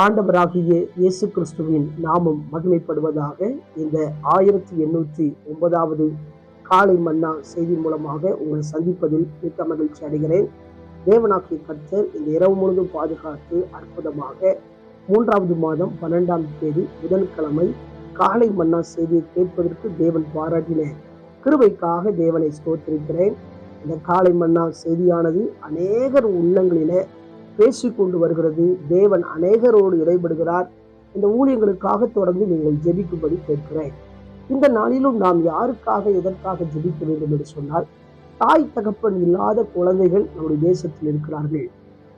ஆண்டவராகிய இயேசு கிறிஸ்துவின் நாமம் மகிமைப்படுவதாக இந்த ஆயிரத்தி எண்ணூற்றி ஒன்பதாவது காலை மன்னா செய்தி மூலமாக உங்களை சந்திப்பதில் மிக்க மகிழ்ச்சி அடைகிறேன். தேவனாக்கிய கர்த்தர் இந்த இரவு முழுதும் பாதுகாத்து அற்புதமாக மூன்றாவது மாதம் பன்னெண்டாம் தேதி புதன்கிழமை காலை மன்னா செய்தியை கேட்பதற்கு தேவன் பாராட்டின கிருபைக்காக தேவனை ஸ்தோத்திருக்கிறேன். இந்த காலை மன்னா செய்தியானது அநேகர் உள்ளங்களிலே பேசிக்கொண்டு வருகிறது. தேவன் அநேகரோடு இடைபடுகிறார். இந்த ஊழியங்களுக்காக தொடர்ந்து நீங்கள் ஜெபிக்கும்படி கேட்கிறேன். இந்த நாளிலும் நாம் யாருக்காக எதற்காக ஜெபிக்க வேண்டும் என்று சொன்னால் தாய் தகப்பன் இல்லாத குழந்தைகள் நம்முடைய தேசத்தில் இருக்கிறார்கள்.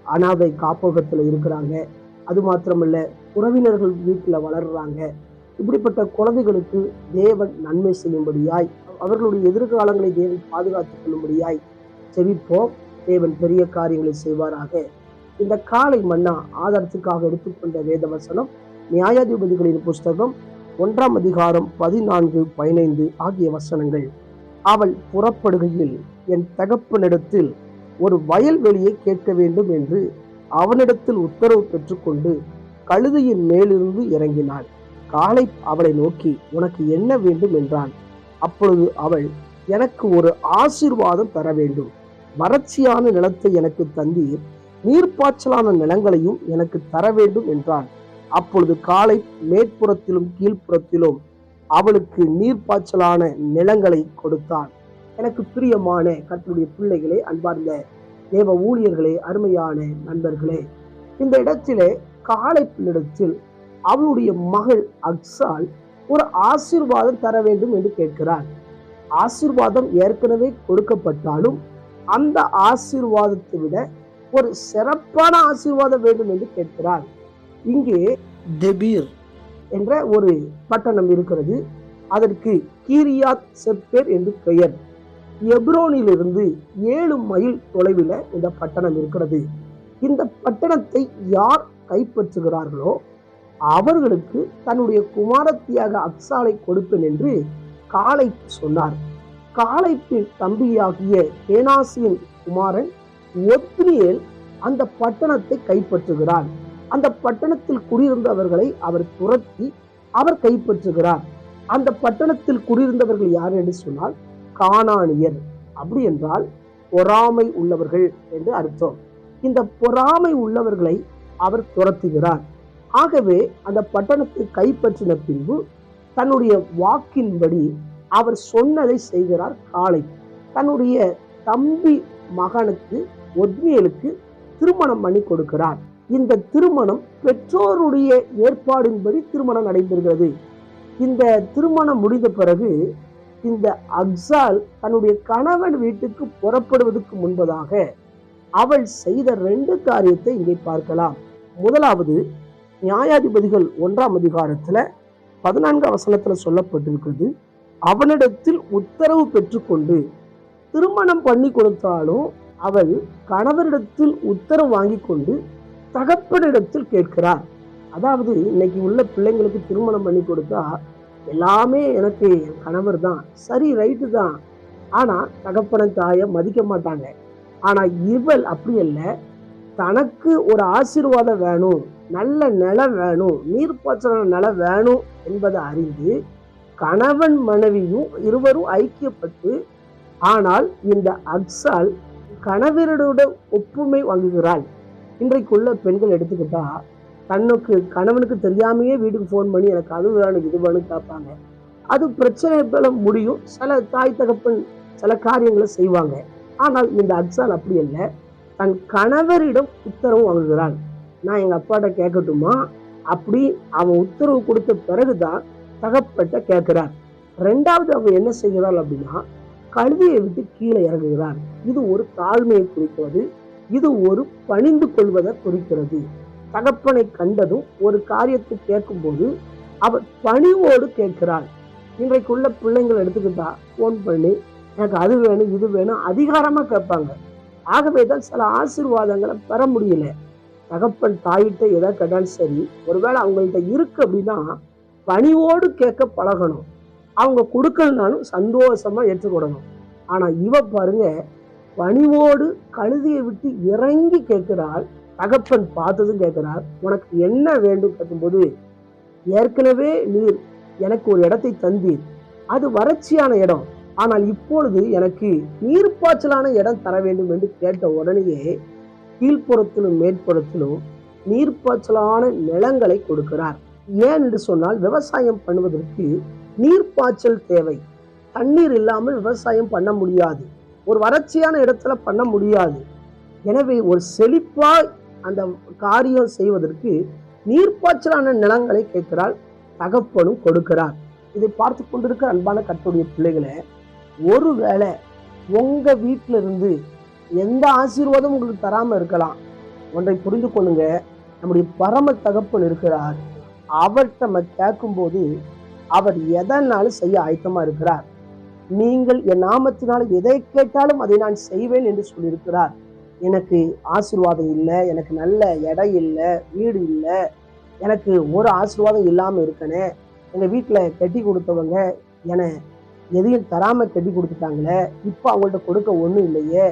அனாதை காப்பகத்தில் இருக்கிறாங்க. அது மாத்திரமல்ல உறவினர்கள் வீட்டில் வளர்றாங்க. இப்படிப்பட்ட குழந்தைகளுக்கு தேவன் நன்மை செய்யும்படியாய் அவர்களுடைய எதிர்காலங்களை தேவன் பாதுகாத்துக் கொள்ளும்படியாய் ஜெபிப்போம். தேவன் பெரிய காரியங்களை செய்வாராக. இந்த காலை மன்னா ஆதாரத்துக்காக எடுத்துக்கொண்ட வேத வசனம் நியாயாதிபதிகளின் புஸ்தகம் ஒன்றாம் அதிகாரம் பதினான்கு பதினைந்து ஆகிய வசனங்கள். அவள் புறப்படுகையில் என் தகப்பனிடத்தில் ஒரு வயல்வெளியை கேட்க வேண்டும் என்று அவனிடத்தில் உத்தரவு பெற்றுக்கொண்டு கழுதையின் மேலிருந்து இறங்கினாள். காலை அவளை நோக்கி உனக்கு என்ன வேண்டும்? என்றான். அப்பொழுது அவள் எனக்கு ஒரு ஆசீர்வாதம் தர வேண்டும். வறட்சியான நிலத்தை எனக்கு தந்தீர். நீர்ப்பாய்ச்சலான நிலங்களையும் எனக்கு தர வேண்டும் என்றான். அப்பொழுது காலை மேற்புறத்திலும் கீழ்ப்புறத்திலும் அவளுக்கு நீர்ப்பாய்ச்சலான நிலங்களை கொடுத்தான். எனக்கு பிரியமான கற்றுடைய பிள்ளைகளே அன்பார்ந்த தேவ ஊழியர்களே அருமையான நண்பர்களே இந்த இடத்திலே காலை பிள்ளிடத்தில் அவளுடைய மகள் அக்ஸால் ஒரு ஆசீர்வாதம் தர வேண்டும் என்று கேட்கிறார். ஆசீர்வாதம் ஏற்கனவே கொடுக்கப்பட்டாலும் அந்த ஆசீர்வாதத்தை விட ஒரு சிறப்பான ஆசீர்வாதம் வேண்டும் என்று கேட்கிறார். இங்கே டெபீர் என்ற ஒரு பட்டணம் இருக்கிறது. அதற்கு கீரியாத் செப்பேர் என்று பெயர். எப்ரோனிலிருந்து ஏழு மைல் தொலைவில் இந்த பட்டணம் இருக்கிறது. இந்த பட்டணத்தை யார் கைப்பற்றுகிறார்களோ அவர்களுக்கு தன்னுடைய குமாரத்தியாக அக்சாலை கொடுப்பேன் என்று காலை சொன்னார். காலைப்பின் தம்பியாகிய கேனாசியின் குமாரன் ஒத்னியேல் அந்த பட்டணத்தை கைப்பற்றுகிறார். அந்த பட்டணத்தில் குடியிருந்தவர்களை அவர் துரத்தி அவர் கைப்பற்றுகிறார். அந்த பட்டணத்தில் குடியிருந்தவர்கள் யார் என்று சொன்னால் காணானியர் அப்படி என்றால் பொறாமை உள்ளவர்கள் என்று அர்த்தம். இந்த பொறாமை உள்ளவர்களை அவர் துரத்துகிறார். ஆகவே அந்த பட்டணத்தை கைப்பற்றின பின்பு தன்னுடைய வாக்கின்படி அவர் சொன்னதை செய்கிறார் காளை தன்னுடைய தம்பி மகனுக்கு ஒத்னியலுக்கு திருமணம் பண்ணி கொடுக்கிறார். இந்த திருமணம் பெற்றோருடைய ஏற்பாடின்படி திருமணம் நடைபெறுகிறது. இந்த திருமணம் முடிந்த பிறகு இந்த அக்சால் தன்னுடைய கணவன் வீட்டுக்கு புறப்படுவதற்கு முன்பதாக அவள் செய்த ரெண்டு காரியத்தை இங்கே பார்க்கலாம். முதலாவது நியாயாதிபதிகள் ஒன்றாம் அதிகாரத்தில் பதினான்கு அவசரத்தில் சொல்லப்பட்டிருக்கிறது அவனிடத்தில் உத்தரவு பெற்றுக்கொண்டு திருமணம் பண்ணி கொடுத்தாலும் அவள் கணவரிடத்தில் உத்தரவு வாங்கி கொண்டு தகப்பனிடத்தில் கேட்கிறார். அதாவது இன்னைக்கு உள்ள பிள்ளைங்களுக்கு திருமணம் பண்ணி கொடுத்தா எல்லாமே எனக்கு கணவர் தான். சரி ரைட்டு தான். ஆனா தகப்பன தாயை மதிக்க மாட்டாங்க. ஆனா இவள் அப்படி அல்ல. தனக்கு ஒரு ஆசீர்வாதம் வேணும் நல்ல நிலம் வேணும் நீர்ப்பாய்ச்சலான நிலம் வேணும் என்பதை அறிந்து கணவன் மனைவியும் இருவரும் ஐக்கியப்பட்டு ஆனால் இந்த அக்ஸால் கணவரோட ஒப்புமை வாங்குகிறாள். இன்றைக்குள்ள பெண்கள் எடுத்துக்கிட்டா தன்னுக்கு கணவனுக்கு தெரியாமையே வீட்டுக்கு ஃபோன் பண்ணி எனக்கு அது வேணும் இது வேணும் கேட்பாங்க. அது பிரச்சனை போல முடியும். சில தாய் தகப்பன் சில காரியங்களை செய்வாங்க. ஆனால் இந்த அக்சால் அப்படி இல்லை தன் கணவரிடம் உத்தரவு வாங்குகிறாள். நான் எங்க அப்பாட்ட கேட்கட்டுமா? அப்படி அவன் உத்தரவு கொடுத்த பிறகுதான் தகப்பட்ட கேட்கிறார். ரெண்டாவது அவன் என்ன செய்கிறாள் அப்படின்னா கழுதியை விட்டு கீழே இறங்குகிறார். இது ஒரு தாழ்மையை குறிக்கிறது. இது ஒரு பணிந்து கொள்வதை குறிக்கிறது. தகப்பனை கண்டதும் ஒரு காரியத்தை கேட்கும்போது அவர் பணிவோடு கேட்கிறாள் இன்றைக்குள்ள பிள்ளைங்களை எடுத்துக்கிட்டா ஃபோன் பண்ணி எனக்கு அது வேணும் இது வேணும் அதிகாரமா கேட்பாங்க. ஆகவே தான் சில ஆசீர்வாதங்களை பெற முடியல. தகப்பன் தாயிட்ட எதை கேட்டாலும் சரி ஒருவேளை அவங்கள்ட்ட இருக்கு அப்படின்னா பணிவோடு கேட்க பழகணும். அவங்க கொடுக்கலனாலும் சந்தோஷமாக ஏற்றுக்கொள்ளணும் ஆனால் இவ பாருங்க பணிவோடு கழுதியை விட்டு இறங்கி கேட்கிறாள் தகப்பன் பார்த்ததும் கேட்கிறார் உனக்கு என்ன வேண்டும்? கேட்கும்போது ஏற்கனவே நீர் எனக்கு ஒரு இடத்தை தந்தீர். அது வறட்சியான இடம். ஆனால் இப்பொழுது எனக்கு நீர்ப்பாய்ச்சலான இடம் தர வேண்டும் என்று கேட்ட உடனேயே கீழ்ப்புறத்திலும் மேற்புறத்திலும் நீர்ப்பாய்ச்சலான நிலங்களை கொடுக்கிறார். ஏன் என்று சொன்னால் விவசாயம் பண்ணுவதற்கு நீர்ப்பாய்ச்சல் தேவை. தண்ணீர் இல்லாமல் விவசாயம் பண்ண முடியாது. ஒரு வறட்சியான இடத்துல பண்ண முடியாது. எனவே ஒரு செழிப்பாய் அந்த காரியம் செய்வதற்கு நீர்ப்பாய்ச்சலான நிலங்களை கேட்கிறாள் தகப்பனும் கொடுக்கிறார். இதை பார்த்து கொண்டிருக்கிற அன்பான கட்டுடைய பிள்ளைகளை ஒருவேளை உங்க வீட்டில இருந்து எந்த ஆசீர்வாதம் உங்களுக்கு தராம இருக்கலாம். ஒன்றை புரிந்து கொள்ளுங்க. நம்முடைய பரம தகப்பன் இருக்கிறார். அவர்கிட்ட நம்ம கேட்கும்போது அவர் எதனாலும் செய்ய ஆயத்தமா இருக்கிறார். நீங்கள் என் நாமத்தினால் எதை கேட்டாலும் அதை நான் செய்வேன் என்று சொல்லியிருக்கிறார். எனக்கு ஆசீர்வாதம் இல்லை எனக்கு நல்ல இடம் இல்லை வீடு இல்லை எனக்கு ஒரு ஆசீர்வாதம் இல்லாமல் இருக்கனே எங்கள் வீட்டில் கட்டி கொடுத்தவங்க என எதையும் தராமல் கட்டி கொடுத்துட்டாங்களே இப்போ அவங்கள்ட்ட கொடுக்க ஒன்றும் இல்லையே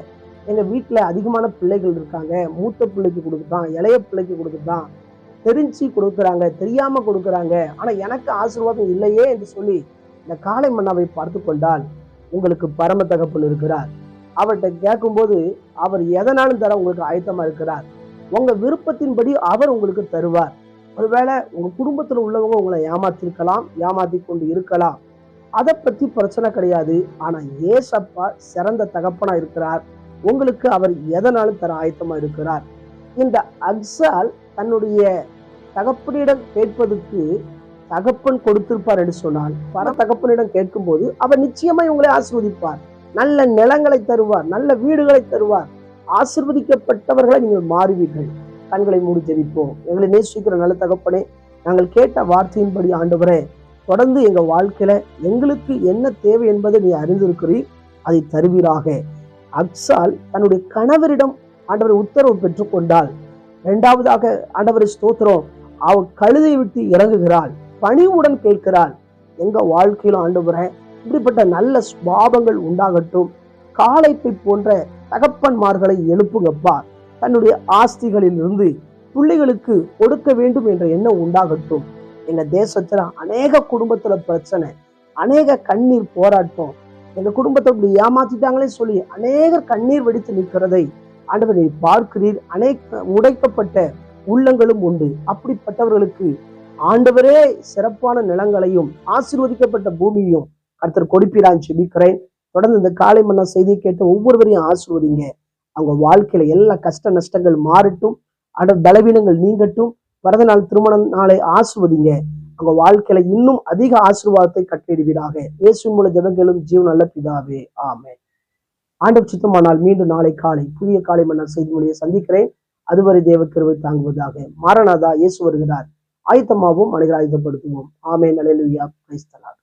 எங்கள் வீட்டில் அதிகமான பிள்ளைகள் இருக்காங்க மூத்த பிள்ளைக்கு கொடுத்துட்டான் இளைய பிள்ளைக்கு கொடுத்துட்டான் தெரிஞ்சு கொடுக்குறாங்க தெரியாம கொடுக்குறாங்க. ஆனா எனக்கு ஆசீர்வாதம் இல்லையே என்று சொல்லி இந்த காளை மன்னாவை பார்த்து கொண்டால் உங்களுக்கு பரம தகப்பன் இருக்கிறார். அவர்கிட்ட கேட்கும்போது அவர் எதனாலும் தர உங்களுக்கு ஆயத்தமா இருக்கிறார். உங்க விருப்பத்தின்படி அவர் உங்களுக்கு தருவார். ஒருவேளை உங்க குடும்பத்தில் உள்ளவங்க உங்களை ஏமாத்திருக்கலாம் ஏமாத்தி கொண்டு இருக்கலாம். அதை பத்தி பிரச்சனை கிடையாது. ஆனா ஏசப்பா சிறந்த தகப்பனா இருக்கிறார். உங்களுக்கு அவர் எதனாலும் தர ஆயத்தமா இருக்கிறார். இந்த அக்சால் தன்னுடைய தகப்பனிடம் கேட்பதற்கு தகப்பன் கொடுத்திருப்பார் என்று சொன்னால் பர தகப்பனிடம் கேட்கும்போது அவர் நிச்சயமாய் உங்களை ஆசிர்வதிப்பார். நல்ல நிலங்களை தருவார் நல்ல வீடுகளை தருவார். ஆசிர்வதிக்கப்பட்டவர்களை நீங்கள் மாறுவீர்கள். கண்களை மூடி ஜெபிப்போம். எங்களை நேசிக்கிற நல்ல தகப்பனே நாங்கள் கேட்ட வார்த்தையின்படி ஆண்டவரே தொடர்ந்து எங்க வாழ்க்கையில எங்களுக்கு என்ன தேவை என்பதை நீ அறிந்திருக்கிறீர். அதை தருவீராக. அக்சால் தன்னுடைய கணவரிடம் ஆண்டவர் உத்தரவு பெற்றுக்கொண்டால் இரண்டாவதாக ஆண்டவரை ஸ்தோத்திரம். அவள் கழுதை விட்டு இறங்குகிறாள். பணிவுடன் கேட்கிறாள். எங்க வாழ்க்கையிலும் ஆண்டவரேன் இப்படிப்பட்ட நல்ல சுபாவங்கள் உண்டாகட்டும். காலைப்பை போன்ற தகப்பன்மார்களை எழுப்புங்கப்பா. தன்னுடைய ஆஸ்திகளில் இருந்து பிள்ளைகளுக்கு கொடுக்க வேண்டும் என்ற எண்ணம் உண்டாகட்டும். எங்க தேசத்துல அநேக குடும்பத்துல பிரச்சனை அநேக கண்ணீர் போராட்டம். எங்க குடும்பத்தை இப்படி ஏமாத்திட்டாங்களே சொல்லி அநேகர் கண்ணீர் வெடித்து நிற்கிறதை ஆண்டவரை பார்க்கிறீர். அநேக உடைக்கப்பட்ட உள்ளங்களும் உண்டு. அப்படிப்பட்டவர்களுக்கு ஆண்டவரே சிறப்பான நிலங்களையும் ஆசீர்வதிக்கப்பட்ட பூமியையும் கர்த்தர் கொடுப்பீரான் செபிக்கிறேன் தொடர்ந்து இந்த காலை மன்ன செய்தி கேட்டு ஒவ்வொருவரையும் ஆசிர்வதிங்க. அவங்க வாழ்க்கையில எல்லா கஷ்ட நஷ்டங்கள் மாறட்டும். அட பலவீனங்கள் நீங்கட்டும். வரத நாள் திருமணம் நாளை ஆசிர்வதிங்க. அவங்க வாழ்க்கையில இன்னும் அதிக ஆசீர்வாதத்தை கட்டிடுவீராக இயேசு மூல ஜெபங்களும் ஜீவன் நல்ல பிதாவே. ஆமே ஆண்டவர் சுத்தமானால் மீண்டும் நாளை காலை புதிய காலை மன்னர் செய்தி மொழியை சந்திக்கிறேன். அதுவரை தேவ கிருவை தாங்குவதாக மாரநாதா இயேசு வருகிறார். ஆயத்தமாகவும் மனிதர் ஆயுதப்படுத்துவோம் ஆமே நலையா கிரைஸ்தலாக